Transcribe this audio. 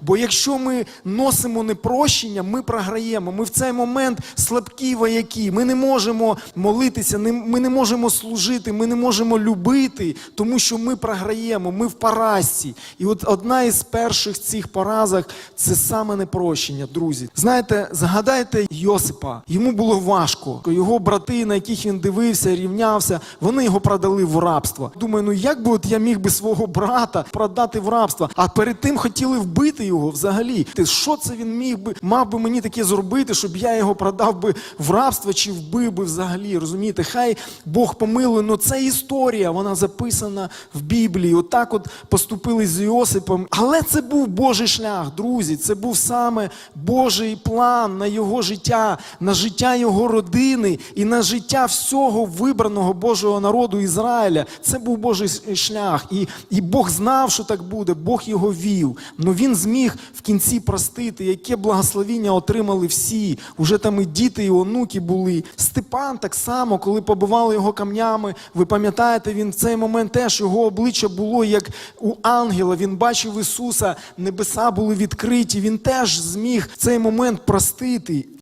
Бо якщо ми носимо непрощення, ми програємо. Ми в цей момент слабкі вояки. Ми не можемо молитися, ми не можемо служити, ми не можемо любити, тому що ми програємо, ми в поразці. І от одна із перших цих поразок це саме непрощення, друзі. Знаєте, згадайте Йосипа. Йому було важко. Його брати, на яких він дивився, рівнявся, вони його продали в рабство. Думаю, ну як би от я міг би свого брата продати в рабство? А перед тим хотіли вбити його взагалі. Ти що це він міг би мав би мені таке зробити, щоб я його продав би в рабство чи вбив би взагалі? Розумієте? Хай Бог помилує, але це історія, вона записана в Біблії. Отак от поступили з Йосипом. Але це був Божий шлях, друзі. Це був саме Божий план на його життя, на життя його родини і на життя всього вибраного Божого народу Ізраїля. Це був Божий шлях. І, і Бог знав, що так буде, Бог його вів. Но він зміг в кінці простити, яке благословіння отримали всі. Уже там і діти, і онуки були. Степан так само, коли побивали його камнями, ви пам'ятаєте, він в цей момент теж його обличчя було як у ангела. Він бачив Ісуса, небеса були відкриті. Він теж зміг в цей момент простити.